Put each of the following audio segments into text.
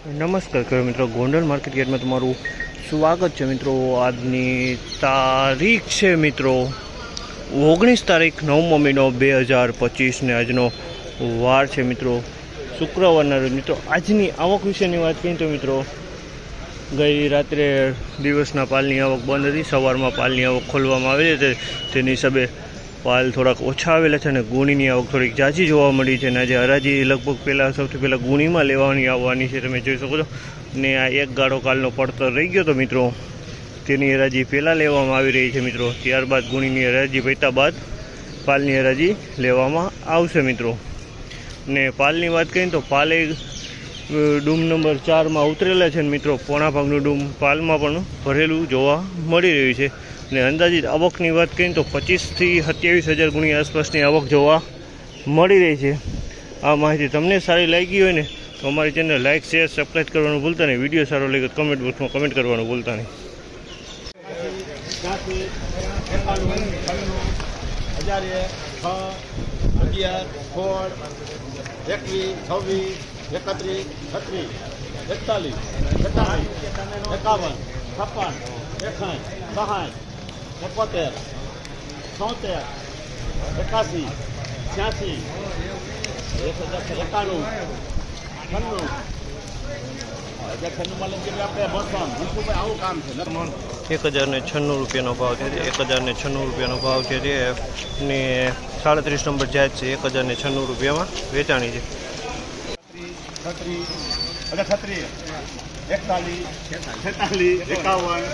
નમસ્કાર કર્યો મિત્રો, ગોંડલ માર્કેટ યાર્ડમાં તમારું સ્વાગત છે મિત્રો. આજની તારીખ છે મિત્રો ઓગણીસ તારીખ નવમો મહિનો બે હજાર પચીસને આજનો વાર છે મિત્રો. શુક્રવારના રોજ મિત્રો, આજની આવક વિશેની વાત કરીએ તો મિત્રો, ગઈ રાત્રે દિવસના પાલની આવક બંધ હતી, સવારમાં પાલની આવક ખોલવામાં આવી હતી. તેની હિસાબે પાલ થોડાક ઓછા આવેલા છે અને ગુણીની આવક થોડીક ઝાઝી જોવા મળી છે અને આજે હરાજી લગભગ પહેલાં સૌથી પહેલાં ગુણીમાં લેવાની આવવાની છે, તમે જોઈ શકો છો. ને આ એક ગાળો કાલનો પડતર રહી ગયો તો મિત્રો, તેની હરાજી પહેલાં લેવામાં આવી રહી છે મિત્રો. ત્યારબાદ ગુણીની હરાજી પૈતા બાદ પાલની હરાજી લેવામાં આવશે મિત્રો. ને પાલની વાત કરીએ તો પાલે ડૂમ નંબર ચારમાં ઉતરેલા છે ને મિત્રો. પોણા ભાગનું ડૂમ પાલમાં પણ ભરેલું જોવા મળી રહ્યું છે. ને અંદાજિત આવકની વાત કરીએ તો પચીસથી સત્યાવીસ હજાર ગુણી આસપાસની આવક જોવા મળી રહી છે. આ માહિતી તમને સારી લાગી હોય ને તો અમારી ચેનલ લાઇક શેર સબસ્ક્રાઈબ કરવાનું ભૂલતા નહીં. વીડિયો સારો લાગે કમેન્ટ બોક્સમાં કમેન્ટ કરવાનું ભૂલતા નહીં. એકત્રીસ છત્રીસ એકતાલીસ એકાવન, છપ્પન એકાઠ સહાઠ એકોતેર છોતેર એકાસી છ્યાસી એક હજાર એકાણું છન્નું હજાર એક હજારને છન્નું રૂપિયાનો ભાવ છે એક હજાર ને છન્નું રૂપિયાનો ભાવ છે જે ને સાડત્રીસ નંબર જાત છે એક હજારને છન્નું રૂપિયામાં વેચાણી છે. એકતાલીસ છેતાલીસ એકાવન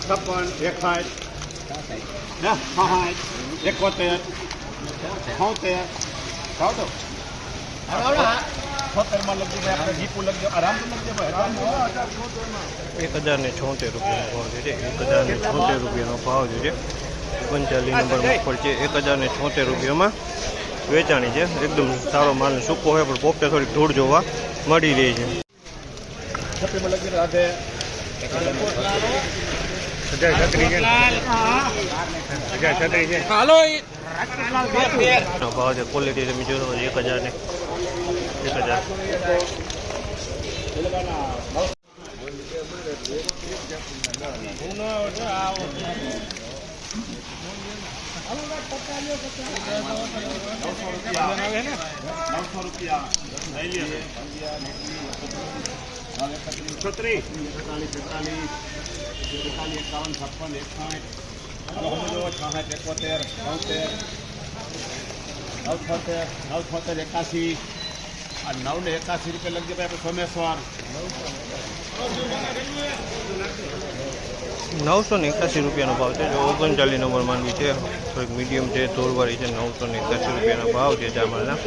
છપ્પન એકાઠ સાઠ એકોતેર છોતેર ખાવ તો છોતેરમાં લખજો ભાઈ આપણે જીપું લખજો આરામ લખજો ભાઈ એક હજારને છોતેર રૂપિયાનો ભાવ છે એક હજારને છોતેર રૂપિયાનો ભાવ છે ઓગણચાલીસ નંબર મગફળ છે. એક હજારને છોતેર રૂપિયામાં વેચાણી છે. એકદમ સારો માલ સૂકો હોય પણ પોપટે થોડીક ધૂળ જોવા મળી રહી છે. નો ભાવ છે ક્વોલિટી તમે જોશો એક હજાર ને એક હજાર. નવસો રૂપિયા છત્રીસ એકાવન, છપ્પન એકસાઠ છાસઠ, એકોતેર બોતેર નવછોતેર નવછોતેર એકાસી આ નવ ને એકાસી રૂપિયા લખજે ભાઈ સોમેશ્વર. નવસો ને એકાસી રૂપિયાનો ભાવ છે. જો ઓગણચાલીસ નંબર માનવી છે. થોડીક મીડિયમ છે ધોળવાળી છે. નવસો ને એકાસી રૂપિયાનો ભાવ છે જામલના